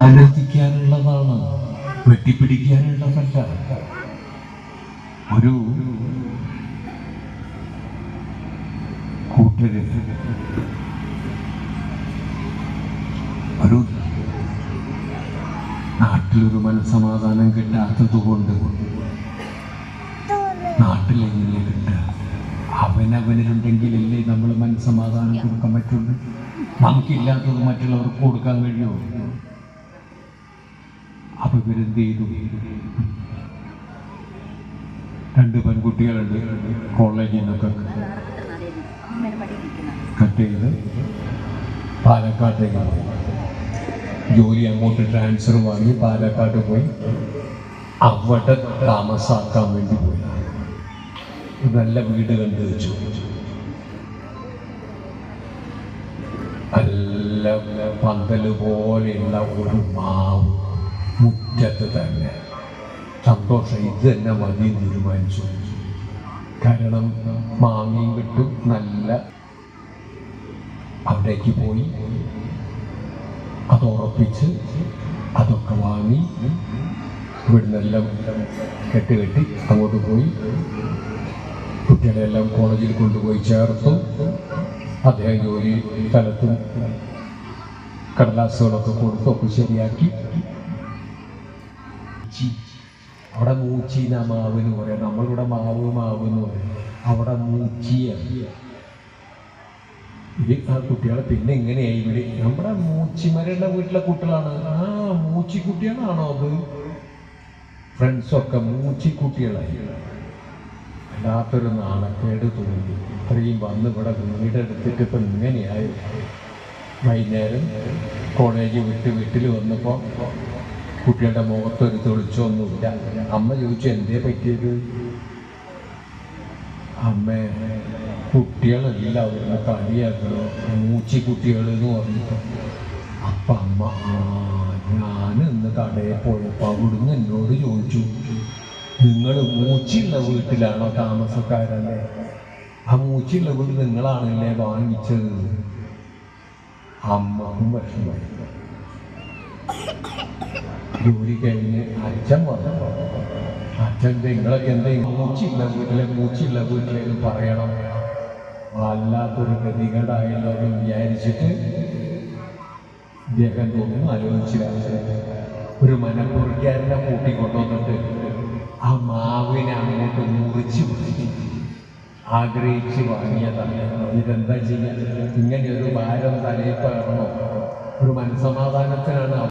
ആനന്ദിക്കാനുള്ളതാണ് വെട്ടിപ്പിടിക്കാനുള്ളതല്ല. ഒരു കൂട്ടര് ഒരു നാട്ടിലൊരു മനസമാധാനം കിട്ടാത്തത് കൊണ്ട് നാട്ടിലെങ്ങനെ കിട്ടുക? അവനവനിലുണ്ടെങ്കിലല്ലേ നമ്മൾ മനസ്സമാധാനം കൊടുക്കാൻ പറ്റുള്ളൂ? നമുക്കില്ലാത്തത് മറ്റുള്ളവർക്ക് കൊടുക്കാൻ കഴിയുമോ അപ്പൊ ഇവരെന്ത് ചെയ്തു രണ്ട് പെൺകുട്ടികളുണ്ട്. കോളേജിൽ നിന്നൊക്കെ കട്ട് ചെയ്ത് പാലക്കാട്ടേക്ക്. ജോലി അങ്ങോട്ട് ട്രാൻസ്ഫർ വാങ്ങി പാലക്കാട്ട് പോയി. അവിടെ താമസാക്കാൻ വേണ്ടി പോയി. നല്ല വീട് കണ്ടു വെച്ചു. നല്ല പന്തൽ പോലെയുള്ള ഒരു മാവ്. മുറ്റത്ത് തന്നെ സന്തോഷം ഇത് തന്നെ മതി തീരുമാനിച്ചു. കാരണം മാങ്ങയും കിട്ടും നല്ല അവിടേക്ക് പോയി അത് ഉറപ്പിച്ച് അതൊക്കെ വാങ്ങി ഇവിടുന്നെല്ലാം കെട്ടുകെട്ടി അങ്ങോട്ട് പോയി. കുട്ടികളെല്ലാം കോളേജിൽ കൊണ്ടുപോയി ചേർത്തു. അദ്ദേഹം ജോലി സ്ഥലത്തും കടലാസുകളൊക്കെ കൊടുത്തൊക്കെ ശരിയാക്കി. മൂച്ചി. അവിടെ മൂച്ചി എന്നാ മാവ് എന്ന് പറയാം. നമ്മളിവിടെ മാവ് മാവ് എന്ന് പറയും. അവിടെ മൂച്ചിയാണ് ഇത് ആ കുട്ടികളെ പിന്നെ എങ്ങനെയായി ഇവിടെ? നമ്മുടെ മൂച്ചിമരയുടെ വീട്ടിലെ കുട്ടികളാണ്. ആ മൂച്ചിക്കുട്ടികളാണോ അത്? ഫ്രണ്ട്സൊക്കെ മൂച്ചിക്കുട്ടികളായി. വല്ലാത്തൊരു നാണക്കേട് തോന്നി. ഇത്രയും വന്ന് ഇവിടെ വീടെടുത്തിട്ട് ഇപ്പം ഇങ്ങനെയായി. വൈകുന്നേരം കോളേജ് വിട്ട് വീട്ടിൽ വന്നപ്പോൾ കുട്ടികളുടെ മുഖത്തൊരു തെളിച്ചൊന്നുമില്ല അമ്മ ചോദിച്ചു എന്തേ പറ്റിയത്? അമ്മ അവരുടെ കളിയാക്കണോ. മൂച്ചി കുട്ടികൾ എന്ന് പറഞ്ഞിട്ട്. അപ്പൊ അമ്മ ഞാൻ ഇന്ന് കടയിൽ പോയപ്പോൾ അവിടുന്ന് എന്നോട് ചോദിച്ചു നിങ്ങൾ മൂച്ചിയുള്ള വീട്ടിലാണോ താമസക്കാരല്ലേ? ആ മൂച്ചിയുള്ള വീട് നിങ്ങളാണല്ലേ വാങ്ങിച്ചത്? അമ്മക്കും വിഷമമായി ജോലി കഴിഞ്ഞ് അച്ഛൻ പറഞ്ഞു. അച്ഛൻ നിങ്ങളൊക്കെ എന്തെങ്കിലും മൂച്ചില്ല വീട്ടിലെ മൂച്ചില്ല വീട്ടിലേക്ക് പറയണം. വല്ലാത്തൊരു ഗതികേടായല്ലോ എന്ന് വിചാരിച്ചിട്ട് ഇദ്ദേഹം തോന്നും ആലോചിച്ചില്ല. ഒരു മനപ്പുറിക്കാരനെ കൂട്ടിക്കൊണ്ടുവന്നിട്ട് ആ മാവിനെ അങ്ങോട്ട് മുറിച്ച് ആഗ്രഹിച്ച് വാങ്ങിയതാണ്. ഇതെന്താ ചെയ്യുക ഇങ്ങനെ ഒരു ഭാരം തലയിൽ പകർന്നോ? ഒരു മനസമാധാനത്തിനാണ്